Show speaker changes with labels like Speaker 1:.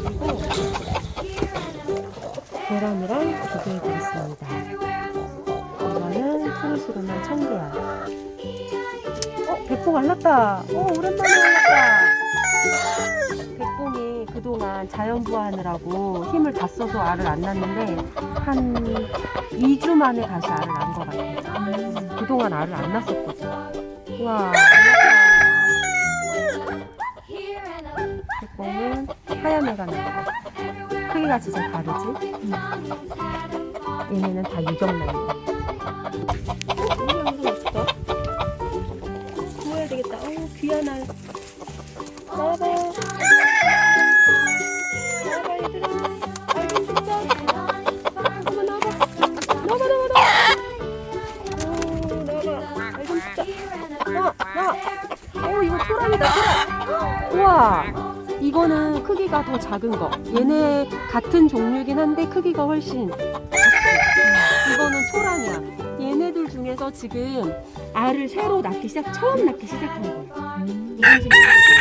Speaker 1: 있고 계란이랑 비교해드리겠습니다. 이거는 푸르스름한 청계알. 어, 백봉 알랐다. 오, 오랜만에 알랐다. 백봉이 그동안 자연부화하느라고 힘을 다 써서 알을 안 낳는데 한 2주 만에 다시 알을 낳은 것 같아요. 그동안 알을 안 낳았었거든. 와, 애가 나고 크기가 진짜 다르지? 얘네는 다 유정란이야. 구워야 되겠다. 어우 귀한 알. 나와봐. 나와봐 나와봐. 오. 오. 이거는 크기가 더 작은 거. 얘네 같은 종류긴 한데 크기가 훨씬. 이거는 초란이야. 얘네들 중에서 지금 알을 새로 낳기 시작, 처음 낳기 시작한 거야. 식으로.